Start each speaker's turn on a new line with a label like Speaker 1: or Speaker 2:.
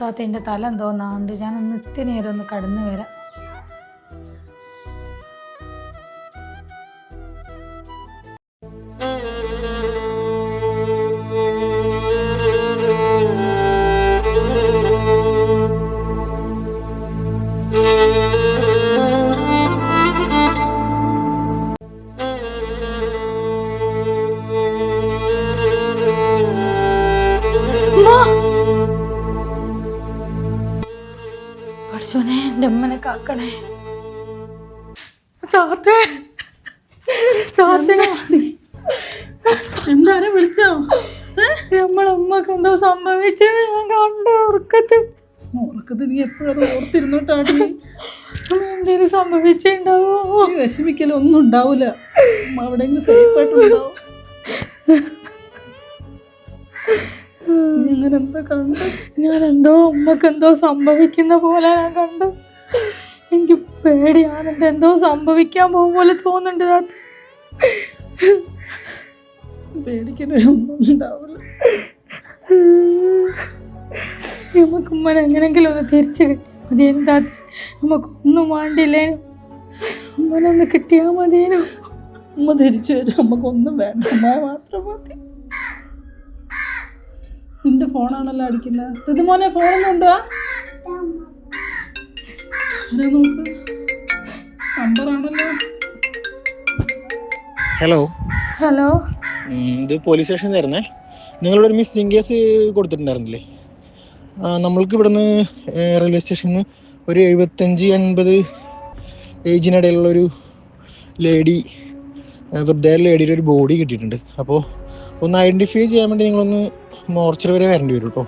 Speaker 1: താത്ത എന്റെ തല എന്തോന്നാണ്ട് ഞാനൊന്ന് ഇത്തിരി നേരം ഒന്ന് കടന്നു വരാം ഉമ്മാ! എന്റെ അമ്മനെ കാക്കണേ. താത്തേ. താത്തേ.
Speaker 2: എന്താരെ വിളിച്ചോ?
Speaker 1: നമ്മളമ്മക്ക് എന്തോ സംഭവിച്ചത് ഞാൻ കണ്ടു ഉറക്കത്ത്
Speaker 2: ഉറക്കത്ത് നീ എപ്പോഴത് ഓർത്തിരുന്നോട്ടാണ്
Speaker 1: എന്തെങ്കിലും സംഭവിച്ചിണ്ടാവോ
Speaker 2: വിഷമിക്കല ഒന്നും ഉണ്ടാവൂല. അവിടെയെങ്കിലും നീ അങ്ങനെ എന്താ കണ്ട
Speaker 1: ഞാൻ എന്തോ അമ്മയ്ക്ക് എന്തോ സംഭവിക്കുന്ന പോലെ ഞാൻ കണ്ട്. എനിക്ക് പേടിയാകുന്നുണ്ട് എന്തോ സംഭവിക്കാൻ പോകും പോലെ തോന്നുന്നുണ്ട് താത്ത
Speaker 2: ഉണ്ടാവില്ല
Speaker 1: നമുക്ക് ഉമ്മൻ എങ്ങനെങ്കിലും ഒന്ന് തിരിച്ചു കിട്ടിയാൽ മതിയേനും താത്ത. നമുക്കൊന്നും വേണ്ടില്ലേ ഉമ്മനൊന്ന് കിട്ടിയാൽ മതിയേനും.
Speaker 2: അമ്മ തിരിച്ചു വരും നമുക്കൊന്നും വേണ്ട. ഉമ്മ മാത്രം മതി. നിന്റെ ഫോണാണല്ലോ അടിക്കുന്നത് ഇത് മോനെ ഫോണൊന്നും ഉണ്ടോ
Speaker 3: ഹലോ.
Speaker 1: ഹലോ.
Speaker 3: ഇത് പോലീസ് സ്റ്റേഷൻ തരുന്നേ ഒരു മിസ്സിംഗ് കേസ് കൊടുത്തിട്ടുണ്ടായിരുന്നില്ലേ? നമ്മൾക്ക് ഇവിടുന്ന് റെയിൽവേ സ്റ്റേഷനിൽ നിന്ന് ഒരു എഴുപത്തഞ്ച് എൺപത് ഏജിനിടയിലുള്ള ഒരു ലേഡി വൃദ്ധയായ ലേഡിയുടെ ഒരു ബോഡി കിട്ടിയിട്ടുണ്ട്. അപ്പോൾ ഒന്ന് ഐഡന്റിഫൈ ചെയ്യാൻ വേണ്ടി നിങ്ങളൊന്ന് മോർച്ചറി വരെ വരേണ്ടി വരും കേട്ടോ.